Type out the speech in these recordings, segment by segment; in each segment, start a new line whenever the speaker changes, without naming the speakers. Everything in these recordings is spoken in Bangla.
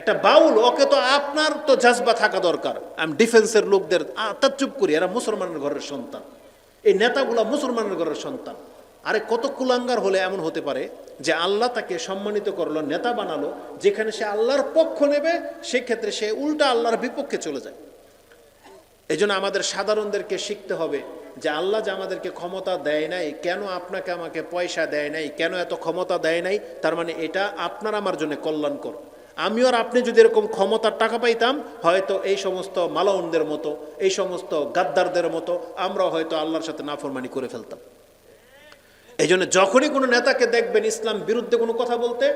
একটা বাউল, ওকে তো আপনার তো জাজবা থাকা দরকার। আমি ডিফেন্সের লোকদের তা চুপ করি, এরা মুসলমানের ঘরের সন্তান। এই নেতাগুলা মুসলমানের ঘরের সন্তান। আরে কত কুলাঙ্গার হলে এমন হতে পারে যে আল্লাহ তাকে সম্মানিত করল, নেতা বানালো, যেখানে সে আল্লাহর পক্ষ নেবে, সেক্ষেত্রে সে উল্টা আল্লাহর বিপক্ষে চলে যায়। এই আমাদের সাধারণদেরকে শিখতে হবে যে আল্লাহ যে আমাদেরকে ক্ষমতা দেয় নাই, কেন আপনাকে আমাকে পয়সা দেয় নাই, কেন এত ক্ষমতা দেয় নাই, তার মানে এটা আপনার আমার জন্য কল্যাণ কল্যাণকর। আমি আর আপনি যদি এরকম ক্ষমতার টাকা পাইতাম, হয়তো এই সমস্ত মালাউনদের মতো, এই সমস্ত গাদ্দারদের মতো আমরা হয়তো আল্লাহর সাথে নাফরমানি করে ফেলতাম। এই জন্য যখনই কোনো নেতাকে দেখবেন ইসলাম বিরুদ্ধে কোনো কথা বলতে,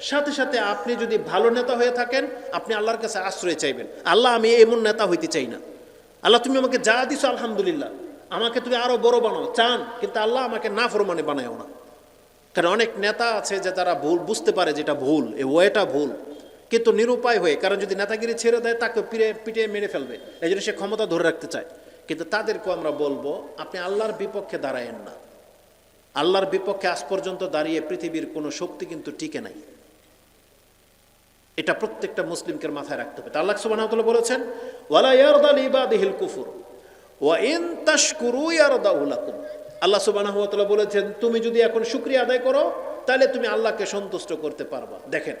সাথে সাথে আপনি যদি ভালো নেতা হয়ে থাকেন, আপনি আল্লাহর কাছে আশ্রয় চাইবেন। আল্লাহ, আমি এমন নেতা হইতে চাই না। আল্লাহ, তুমি আমাকে যা দিছো, আলহামদুলিল্লাহ। আমাকে তুমি আরও বড় বানাও, চান, কিন্তু আল্লাহ আমাকে না ফরমানে বানায়ও না। কারণ অনেক নেতা আছে যে তারা ভুল, বুঝতে পারে যেটা ভুল, এ ওয়েটা ভুল। কিন্তু নিরুপায় হয়ে, কারণ যদি নেতাগিরি ছেড়ে দেয়, তাকে পিড়ে, পিটিয়ে মেরে ফেলবে। এই সে ক্ষমতা ধরে রাখতে চায়। কিন্তু তাদেরকেও আমরা বলব, আপনি আল্লাহর বিপক্ষে দাঁড়ায়েন না। আল্লাহর বিপক্ষে আজ পর্যন্ত দাঁড়িয়ে পৃথিবীর কোনো শক্তি কিন্তু টিকে নাই। এটা প্রত্যেকটা মুসলিমকে মাথায় রাখতে হবে। আল্লাহ তাআলা বলেছেন কুফুর আল্লাহ ওয়া বলেছেন, তুমি যদি এখন শুকরিয়া আদায় করো, তাহলে তুমি আল্লাহকে সন্তুষ্ট করতে পারবা। দেখেন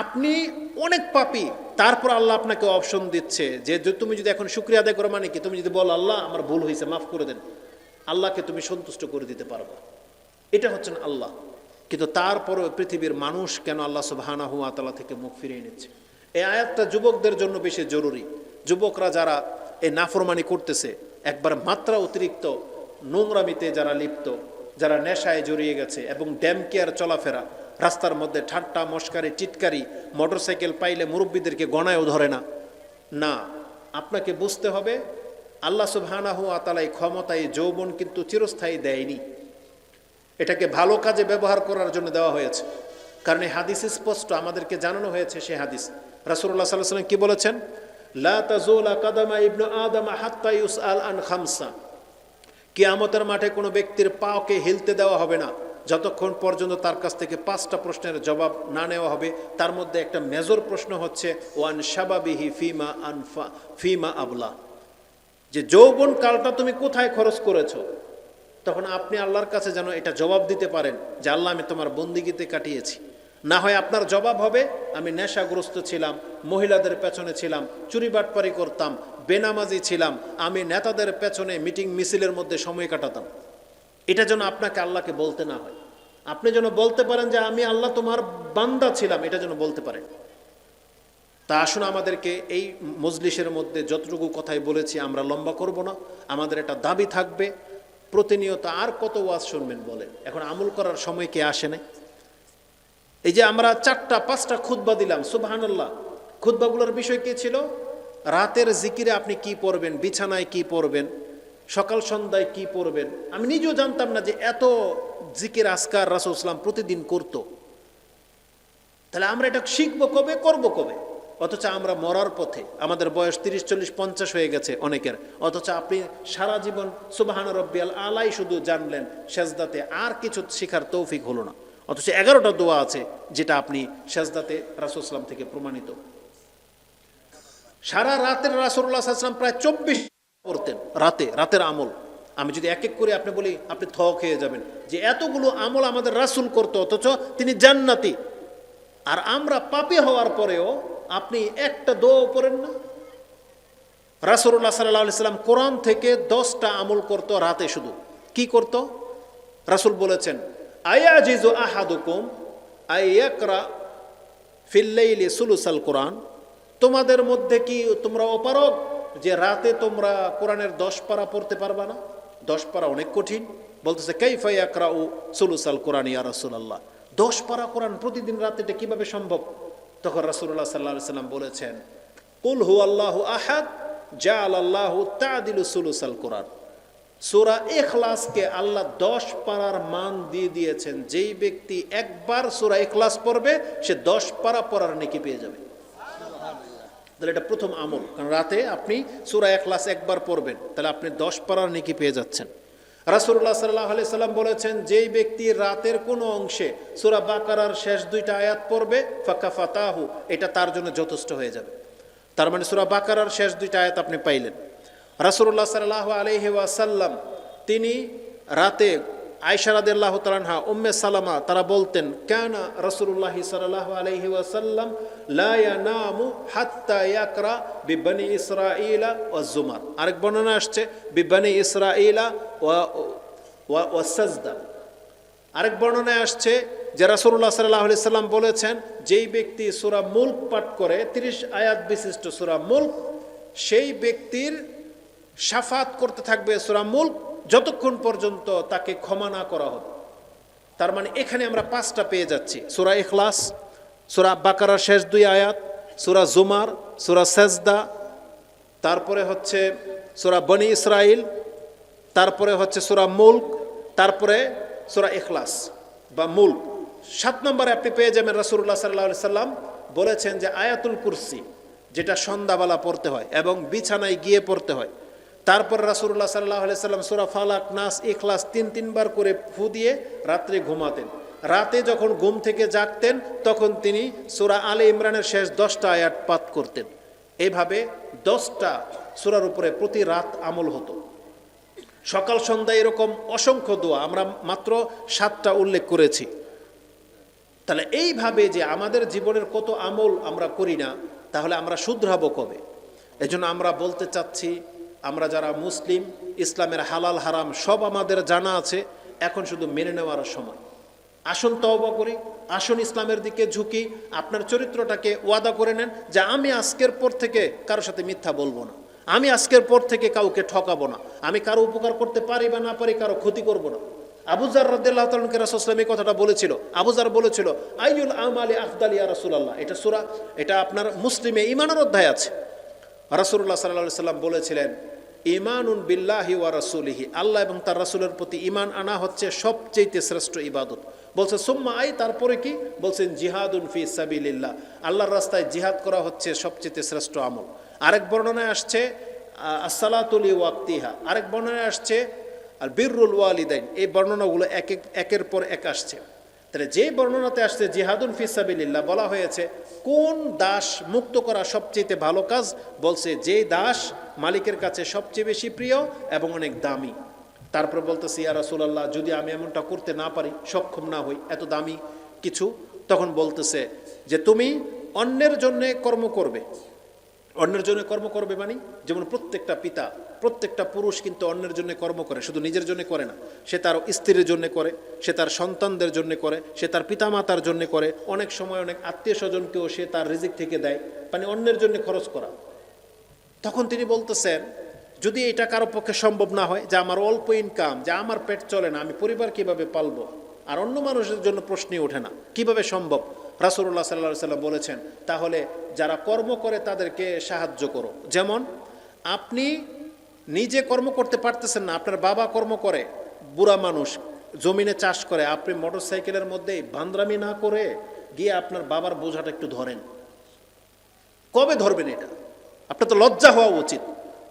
আপনি অনেক পাপী, তারপর আল্লাহ আপনাকে অপশন দিচ্ছে যে তুমি যদি এখন শুক্রিয়া আদায় করো মানে কি? তুমি যদি বলো, আল্লাহ, আমার ভুল হয়েছে, মাফ করে দেন। আল্লাহকে তুমি সন্তুষ্ট করে দিতে পারব। এটা হচ্ছেন আল্লাহ। কিন্তু তারপরও পৃথিবীর মানুষ কেন আল্লাহ সুবাহানা হুয়া তালা থেকে মুখ ফিরিয়ে নিচ্ছে? এই আয়াতটা যুবকদের জন্য বেশি জরুরি। যুবকরা যারা এই নাফরমানি করতেছে, একবার মাত্রা অতিরিক্ত নোংরামিতে যারা লিপ্ত, যারা নেশায় জড়িয়ে গেছে এবং ড্যাম কেয়ার চলাফেরা রাস্তার মধ্যে ঠাট্টা, মস্কারি টিটকারি মোটরসাইকেল পাইলে মুরব্বীদেরকে গণায়ও ধরে না। না, আপনাকে বুঝতে হবে, আল্লাহ সুবহানাহু আতালাই ক্ষমতায় যৌবন কিন্তু চিরস্থায়ী দেয়নি। এটাকে ভালো কাজে ব্যবহার করার জন্য দেওয়া হয়েছে। কারণ এই হাদিস স্পষ্ট, আমাদেরকে জানানো হয়েছে সে হাদিস। রাসূলুল্লাহ সাল্লাল্লাহু আলাইহি সাল্লাম কি বলেছেন? কাদামা ইবনু আদম হাত্তা ইউসআল আন খামসা। কিয়ামতের মাঠে কোনো ব্যক্তির পাওকে হিলতে দেওয়া হবে না। যতক্ষণ পর্যন্ত তার কাছ থেকে পাঁচটা প্রশ্নের জবাব না নেওয়া হবে, তার মধ্যে একটা মেজর প্রশ্ন হচ্ছে, ওয়ান শাবাবিহি ফিমা আনফা, ফিমা আবলা। যে যৌবন কালটা তুমি কোথায় খরচ করেছ? তখন আপনি আল্লাহর কাছে যেন এটা জবাব দিতে পারেন যে, আল্লাহ, আমি তোমার বন্দিগিতে কাটিয়েছি। না হয় আপনার জবাব হবে, আমি নেশাগ্রস্ত ছিলাম, মহিলাদের পেছনে ছিলাম, চুরি বাটপারি করতাম, বেনামাজি ছিলাম, আমি নেতাদের পেছনে মিটিং মিছিলের মধ্যে সময় কাটাতাম। এটা যেন আপনাকে আল্লাহকে বলতে না হয়। আপনি যেন বলতে পারেন যে, আমি আল্লাহ তোমার বান্দা ছিলাম। এটা যেন বলতে পারেন তা আসুন আমাদেরকে এই মজলিসের মধ্যে যতটুকু কথাই বলেছি, আমরা লম্বা করব না। আমাদের একটা দাবি থাকবে, প্রতিনিয়ত আর কত ওয়াজ শুনবেন বলেন। এখন আমল করার সময় কে আসে নাই? এই যে আমরা চারটা, পাঁচটা খুতবা দিলাম, সুবহানাল্লাহ। খুতবাগুলোর বিষয় কি ছিল? রাতের জিকিরে আপনি কি পড়বেন, বিছানায় কি পড়বেন? সকাল সন্ধ্যায় কি পড়বেন? আমি নিজেও জানতাম না যে এত জিকির আসকার রাসুল ইসলাম প্রতিদিন করতো। তাহলে আমরা এটা শিখব কবে? করব কবে? অথচ আমরা মরার পথে, আমাদের বয়স তিরিশ, চল্লিশ, পঞ্চাশ হয়ে গেছে অনেকের। অথচ আপনি সারা জীবন, সুবাহান রব্বিয়াল আলাই শুধু জানলেন, সেজদাতে আর কিছু শিখার তৌফিক হলো না। অথচ এগারোটা দোয়া আছে, যেটা আপনি সেজদাতে রাসুলসলাম থেকে প্রমাণিত। সারা রাতের রাসুল্লাহ আসলাম প্রায় চব্বিশ করতেন, রাতে, রাতের আমল। আমি যদি এক এক করে আপনি বলি, আপনি থ খেয়ে যাবেন। যে এতগুলো আমল আমাদের রাসুল করতো, অথচ তিনি জান্নাতি। আর আমরা পাপি হওয়ার পরেও আপনি একটা দোয়াও পড়েন না। রাসুল্লাহ সাল্লাহ সাল্লাম কোরআন থেকে দশটা আমল করত রাতে শুধু। কি করত? রাসুল বলেছেন আয়া জিজু আহাদুকুম আইয়াকরা ফিল্লাইলি সুলুসাল কোরআন। তোমাদের মধ্যে কি তোমরা অপারগ? যে রাতে তোমরা কোরআনের দশ পারা পড়তে পারবা না? দশ পারা অনেক কঠিন। বলতেছে কাইফাই আকরা ও সুলুসাল কোরআন ইয়া রাসুলাল্লাহ? দশ পারা কোরআন প্রতিদিন রাতে এটা কীভাবে সম্ভব? তখন রাসুল্লাহ সাল্লাহ সাল্লাম বলেছেন, কুল হু আল্লাহ আহাদ জা আল্লাহ তাদিলু সুলুসাল কোরআন। সুরা এখলাসকে আল্লাহ দশ পারার মান দিয়ে দিয়েছেন, যেই ব্যক্তি একবার সুরা এখলাস পড়বে, সে দশ পারা পড়ার নেকি পেয়ে যাবে। তাহলে এটা প্রথম আমল। কারণ রাতে আপনি সুরা এখলাস একবার পড়বেন, তাহলে আপনি দশ পারার নেকি পেয়ে যাচ্ছেন। রাসুল্লাহ সাল্লাহ আলি সাল্লাম বলেছেন, যেই ব্যক্তি রাতের কোনো অংশে সুরা বাকারার শেষ দুইটা আয়াত পড়বে ফাঁকা ফাতাহু এটা তার জন্য যথেষ্ট হয়ে যাবে। তার মানে সুরা বাকারার শেষ দুইটা আয়াত আপনি পাইলেন। রাসুল্লাহ সাল্লাহ আলহি ওয়াসাল্লাম, তিনি রাতে আয়সারাদিল্লাহ তালানহা উম্মে সালামা, তারা বলতেন, কেন রসুল্লাহ সাল্লাহ আলহি ওয়াসাল্লাম লায়া নামু হাত্তা ইয়াকরা বিবানি ইসরাইলা ও জুমার। আরেক বর্ণনা আসছে, বিবানি ইসরাইলা ওয়া ও সাজদা। আরেক বর্ণনায় আসছে যে রাসুল্লাহ সাল্লাহ আলি সাল্লাম বলেছেন, যেই ব্যক্তি সুরা মুল্ক পাঠ করে, তিরিশ আয়াত বিশিষ্ট সুরা মুল্ক, সেই ব্যক্তির সাফাত করতে থাকবে সুরা মুল্ক যতক্ষণ পর্যন্ত তাকে ক্ষমা না করা হবে তার মানে এখানে আমরা পাঁচটা পেয়ে যাচ্ছি। সুরা এখলাস সুরা বাকারার শেষ দুই আয়াত, সুরা জুমার, সুরা সেজদা, তারপরে হচ্ছে সুরা বনি ইসরাইল, তারপরে হচ্ছে সুরা মুল্ক, তারপরে সুরা এখলাস বা মুল্ক। সাত নম্বরে আপনি পেয়ে যাবেন রাসুল্লাহ সাল্লাহ সাল্লাম বলেছেন যে আয়াতুল কুরসি, যেটা সন্ধ্যাবেলা পড়তে হয় এবং বিছানায় গিয়ে পড়তে হয় তারপর রাসুল্লাহ সাল্লাহ সাল্লাম সুরা ফালাক নাস ইখলাস তিন তিনবার করে ফু দিয়ে রাত্রে ঘুমাতেন। রাতে যখন ঘুম থেকে জাগতেন, তখন তিনি সুরা আলে ইমরানের শেষ দশটা আয়াত পাঠ করতেন। এভাবে দশটা সুরার উপরে প্রতি রাত আমল হতো। সকাল, সন্ধ্যা এরকম অসংখ্য দোয়া, আমরা মাত্র সাতটা উল্লেখ করেছি। তাহলে এইভাবে যে আমাদের জীবনের কত আমল আমরা করি না, তাহলে আমরা শুধরাবো কবে? এজন্য আমরা বলতে চাচ্ছি আমরা যারা মুসলিম, ইসলামের হালাল হারাম সব আমাদের জানা আছে, এখন শুধু মেনে নেওয়ার সময়। আসুন তওবা করি, আসুন ইসলামের দিকে ঝুঁকি, আপনার চরিত্রটাকে ওয়াদা করে নেন যে আমি আজকের পর থেকে কারোর সাথে মিথ্যা বলব না। আমি আজকের পর থেকে কাউকে ঠকাবো না। আমি কারও উপকার করতে পারি বা না পারি, কারও ক্ষতি করব না। আবুজার রদ্দাল্লাহ তালকে রাসুসলাম এই কথাটা বলেছিল। আবুজার বলেছিল আইউল আমালি আফদাল ইয়া রাসুলাল্লাহ? এটা সুরা, এটা আপনার মুসলিমে ইমানের অধ্যায় আছে। রাসুল্লাহ সাল্লাহ সাল্লাম বলেছিলেন ইমানুন বিল্লাহি ওয়া রাসুলিহি। আল্লাহ এবং তার রাসুলের প্রতি ইমান আনা হচ্ছে সবচেয়ে শ্রেষ্ঠ ইবাদত। বলছে, সুম্মা আই তারপরে কি? বলছেন, জিহাদুন ফি সাবিলিল্লাহ আল্লাহর রাস্তায় জিহাদ করা হচ্ছে সবচেয়ে শ্রেষ্ঠ আমল। আরেক বর্ণনায় আসছে আসসালাতুলি ওয়াক্তিহা। আরেক বর্ণনায় আসছে আর বীররুল ওয়ালিদাইন এই বর্ণনাগুলো এক একের পর এক আসছে। তাহলে যে বর্ণনাতে আসছে জিহাদুন ফিসাবিল্লাহ বলা হয়েছে, কোন দাস মুক্ত করা সবচেয়ে ভালো কাজ? বলছে যে দাস মালিকের কাছে সবচেয়ে বেশি প্রিয় এবং অনেক দামি। তারপর বলতেছি, ইয়া রাসূলুল্লাহ, যদি আমি এমনটা করতে না পারি, সক্ষম না হই, এত দামি কিছু? তখন বলতেছে যে তুমি অন্যের জন্যে কর্ম করবে। অন্যের জন্য কর্ম করবে মানে? যেমন প্রত্যেকটা পিতা, প্রত্যেকটা পুরুষ কিন্তু অন্যের জন্য কর্ম করে, শুধু নিজের জন্য করে না। সে তার স্ত্রীর জন্য করে, সে তার সন্তানদের জন্য করে, সে তার পিতামাতার জন্য করে। অনেক সময় অনেক আত্মীয় স্বজনকেও সে তার রিজিক থেকে দেয় মানে অন্যের জন্য খরচ করা। তখন তিনি বলতেছেন, যদি এটা কারও পক্ষে সম্ভব না হয়, যে আমার অল্প ইনকাম যে আমার পেট চলে না, আমি পরিবার কীভাবে পালবো? আর অন্য মানুষের জন্য প্রশ্নই ওঠে না। কীভাবে সম্ভব? রাসুল্লাহ সাল্লা সাল্লাম বলেছেন, তাহলে যারা কর্ম করে তাদেরকে সাহায্য করো। যেমন, আপনি নিজে কর্ম করতে পারতেছেন না, আপনার বাবা কর্ম করে, বুড়া মানুষ জমিনে চাষ করে, আপনি মোটর সাইকেলের মধ্যে বান্দ্রামি না করে গিয়ে আপনার বাবার বোঝাটা একটু ধরেন। কবে ধরবেন এটা? আপনার তো লজ্জা হওয়া উচিত।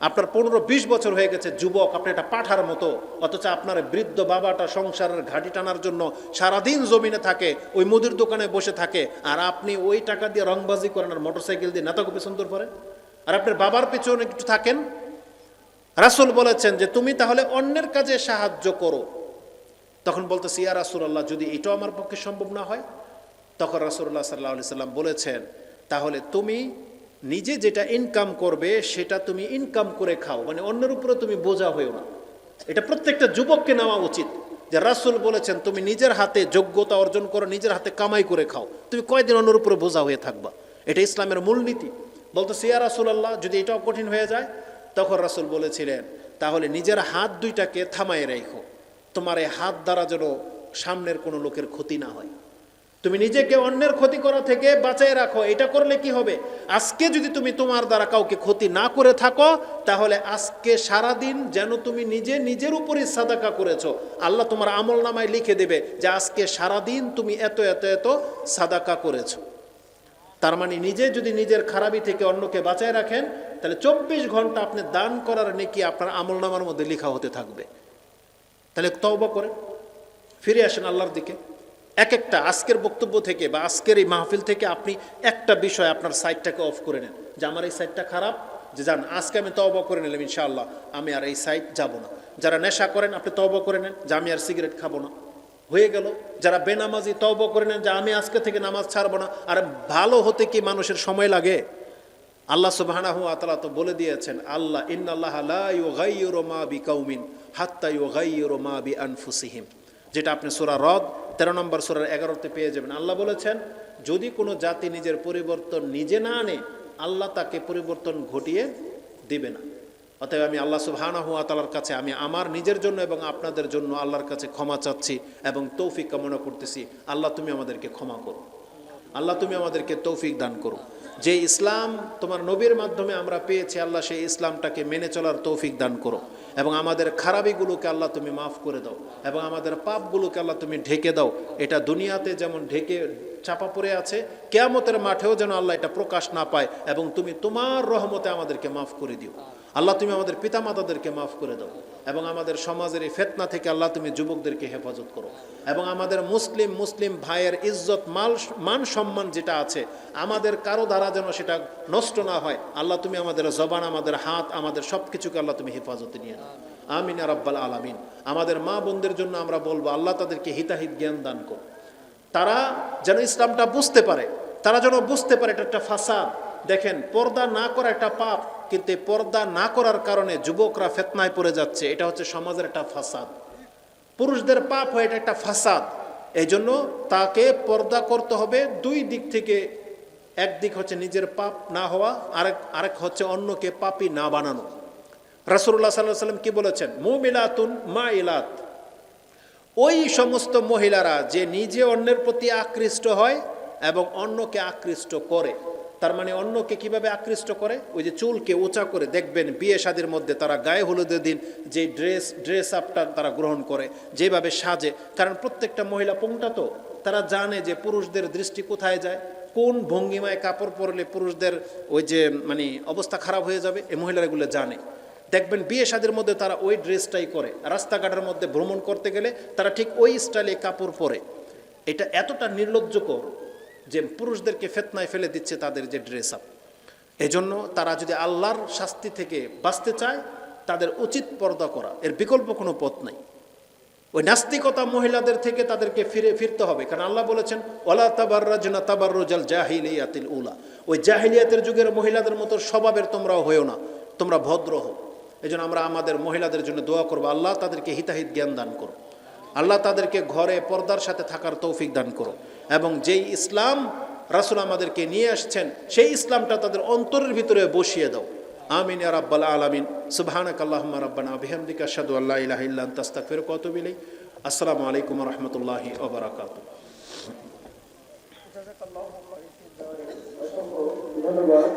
আপনার পনেরো বিশ বছর হয়ে গেছে, যুবক, আপনি একটা পাঠার মতো। অথচ আপনার বৃদ্ধ বাবাটা সংসারের ঘাটি টানার জন্য সারাদিন জমিনে থাকে, ওই মুদির দোকানে বসে থাকে, আর আপনি ওই টাকা দিয়ে রংবাজি করেন আর মোটরসাইকেল দিয়ে নেতাকে পেছন করেন আর আপনার বাবার পেছনে কিছু থাকেন। রাসুল বলেছেন যে, তুমি তাহলে অন্যের কাজে সাহায্য করো। তখন বলতেছি, ইয়া রাসুল্লাহ যদি এটাও আমার পক্ষে সম্ভব না হয়? তখন রাসুল্লাহ সাল্লাহ সাল্লাম বলেছেন, তাহলে তুমি নিজে যেটা ইনকাম করবে, সেটা তুমি ইনকাম করে খাও। মানে অন্যের উপরে তুমি বোঝা হয়েও না। এটা প্রত্যেকটা যুবককে নেওয়া উচিত যে রাসুল বলেছেন, তুমি নিজের হাতে যোগ্যতা অর্জন করো, নিজের হাতে কামাই করে খাও। তুমি কয়দিন অন্যের উপরে বোঝা হয়ে থাকবা? এটা ইসলামের মূলনীতি বলতো সিয়া রাসুল আল্লাহ যদি এটাও কঠিন হয়ে যায়? তখন রাসুল বলেছিলেন, তাহলে নিজের হাত দুইটাকে থামায় রেখো। তোমার এই হাত দ্বারা যেন সামনের কোনো লোকের ক্ষতি না হয়। তুমি নিজেকে অন্যের ক্ষতি করা থেকে বাঁচাই রাখো, এটা করলে কি হবে? আজকে যদি তুমি তোমার দ্বারা কাউকে ক্ষতি না করে থাকো, তাহলে আজকে সারা দিন যেন তুমি নিজে নিজের উপরই সাদাকা করেছ। আল্লাহ তোমার আমল নামায় লিখে দেবে যে আজকে সারা দিন তুমি এত এত এত সাদাকা করেছ। তার মানে নিজে যদি নিজের খারাপি থেকে অন্যকে বাঁচায় রাখেন, তাহলে চব্বিশ ঘণ্টা আপনি দান করার নেকি আপনার আমল নামার মধ্যে লেখা হতে থাকবে। তাহলে তওবা করেন। ফিরে আসেন আল্লাহর দিকে। এক একটা আজকের বক্তব্য থেকে বা আজকের এই মাহফিল থেকে আপনি একটা বিষয় আপনার সাইটটাকে অফ করে নেন যে আমার এই সাইটটা খারাপ, যে যান আজকে আমি তওবা করে নিলাম ইনশাআল্লাহ, আমি আর এই সাইট যাব না। যারা নেশা করেন, আপনি তওবা করে নেন, যে আমি আর সিগারেট খাব না। হয়ে গেল, যারা বেনামাজি তওবা করে নেন, যে আমি আজকে থেকে নামাজ ছাড়বো না। আর ভালো হতে কি মানুষের সময় লাগে? আল্লাহ সুবহানাহু ওয়া তাআলা তো বলে দিয়েছেন, আল্লাহ ইউগাইয়িরু মা বিকাউমিন হাত্তা ইউগাইয়িরু মা বিআনফুসিহিম। যেটা আপনি সূরা রদ 13 নম্বর সূরার 11তে পেয়ে যাবেন। আল্লাহ বলেছেন, যদি কোনো জাতি নিজের পরিবর্তন নিজে না আনে, আল্লাহ তাকে পরিবর্তন ঘটিয়ে দিবে না। অতএব আমি আল্লাহ সুবহানাহু ওয়া তাআলার কাছে, আমি আমার নিজের জন্য এবং আপনাদের জন্য আল্লাহর কাছে ক্ষমা চাচ্ছি এবং তৌফিক কামনা করতেছি। আল্লাহ, তুমি আমাদেরকে ক্ষমা করো। আল্লাহ, তুমি আমাদেরকে তৌফিক দান করো। যে ইসলাম তোমার নবীর মাধ্যমে আমরা পেয়েছি, আল্লাহ সেই ইসলামটাকে মেনে চলার তৌফিক দান করো। এবং আমাদের খারাপিগুলোকে আল্লাহ তুমি মাফ করে দাও এবং আমাদের পাপগুলোকে আল্লাহ তুমি ঢেকে দাও। এটা দুনিয়াতে যেমন ঢেকে চাপা পড়ে আছে, কেয়ামতের মাঠেও যেন আল্লাহ এটা প্রকাশ না পায় এবং তুমি তোমার রহমতে আমাদেরকে মাফ করে দিও। আল্লাহ তুমি আমাদের পিতামাতাদেরকে মাফ করে দাও এবং আমাদের সমাজের এই ফেতনা থেকে আল্লাহ তুমি যুবকদেরকে হেফাজত করো এবং আমাদের মুসলিম মুসলিম ভাইয়ের ইজ্জত, মাল, মান সম্মান যেটা আছে, আমাদের কারও দ্বারা যেন সেটা নষ্ট না হয়, আল্লাহ তুমি আমাদের জবান, আমাদের হাত, আমাদের সব কিছুকে আল্লাহ তুমি হেফাজতে নিয়ে নাও। আমিন আর রাব্বাল আলামিন। আমাদের মা বোনদের জন্য আমরা বলব, আল্লাহ তাদেরকে হিতাহিত জ্ঞান দান করো। তারা যেন ইসলামটা বুঝতে পারে, তারা যেন বুঝতে পারে এটা একটা ফাসাদ। দেখেন, পর্দা না করা একটা পাপ কিন্তু পর্দা না করার কারণে যুবকরা ফেতনায় পড়ে যাচ্ছে। এটা হচ্ছে সমাজের একটা ফাসাদ। পুরুষদের পাপ হয়, এটা একটা ফাসাদ। এই জন্য তাকে পর্দা করতে হবে। দুই দিক থেকে একদিক হচ্ছে নিজের পাপ না হওয়া, আরেক আরেক হচ্ছে অন্যকে পাপি না বানানো। রাসুল্লাহ সাল্লাহ সাল্লাম কি বলেছেন? মুমিলাতুন মা ইলাত ওই সমস্ত মহিলারা যে নিজে অন্যের প্রতি আকৃষ্ট হয় এবং অন্যকে আকৃষ্ট করে। তার মানে অন্যকে কীভাবে আকৃষ্ট করে? ওই যে চুলকে উঁচা করে দেখবেন বিয়ে শাদির মধ্যে তারা গায়ে হলুদের দিন যে ড্রেস ড্রেস আপটা তারা গ্রহণ করে, যেভাবে সাজে। কারণ প্রত্যেকটা মহিলা পুংটা তো, তারা জানে যে পুরুষদের দৃষ্টি কোথায় যায়, কোন ভঙ্গিমায় কাপড় পরলে পুরুষদের ওই যে মানে অবস্থা খারাপ হয়ে যাবে, এই মহিলারা এগুলো জানে। দেখবেন বিয়ে শাদের মধ্যে তারা ওই ড্রেসটাই করে। রাস্তাঘাটের মধ্যে ভ্রমণ করতে গেলে তারা ঠিক ওই স্টাইলে কাপড় পরে। এটা এতটা নির্লজ্জকর যে পুরুষদেরকে ফেতনায় ফেলে দিচ্ছে তাদের যে ড্রেস আপ এজন্য তারা যদি আল্লাহর শাস্তি থেকে বাঁচতে চায়, তাদের উচিত পর্দা করা। এর বিকল্প কোনো পথ নাই। ওই নাস্তিকতা মহিলাদের থেকে তাদেরকে ফিরে, ফিরতে হবে। কারণ আল্লাহ বলেছেন ওলা তাবার রাজনা তাবার রোজাল জাহিলিয়াতিল উলা। ওই জাহিলিয়াতের যুগের মহিলাদের মতো স্বভাবের তোমরাও হয়েও না। তোমরা ভদ্র হও। এই আমরা আমাদের মহিলাদের জন্য দোয়া করব, আল্লাহ তাদেরকে হিতাহিত জ্ঞান দান করো। আল্লাহ তাদেরকে ঘরে পর্দার সাথে থাকার তৌফিক দান করো। এবং যেই ইসলাম রাসুল আমাদেরকে নিয়ে আসছেন, সেই ইসলামটা তাদের অন্তরের ভিতরে বসিয়ে দাও। আমিন রাব্বাল আলামিন। সুবহানাক আল্লাহুম্মা রাব্বানা বিহামদিকা আশহাদু আল্লা ইলাহা ইল্লা আনতা, আস্তাগফিরুকা ওয়া আসসালামু আলাইকুম ওয়া রাহমাতুল্লাহি ওয়া বারাকাতুহু।
ধন্যবাদ।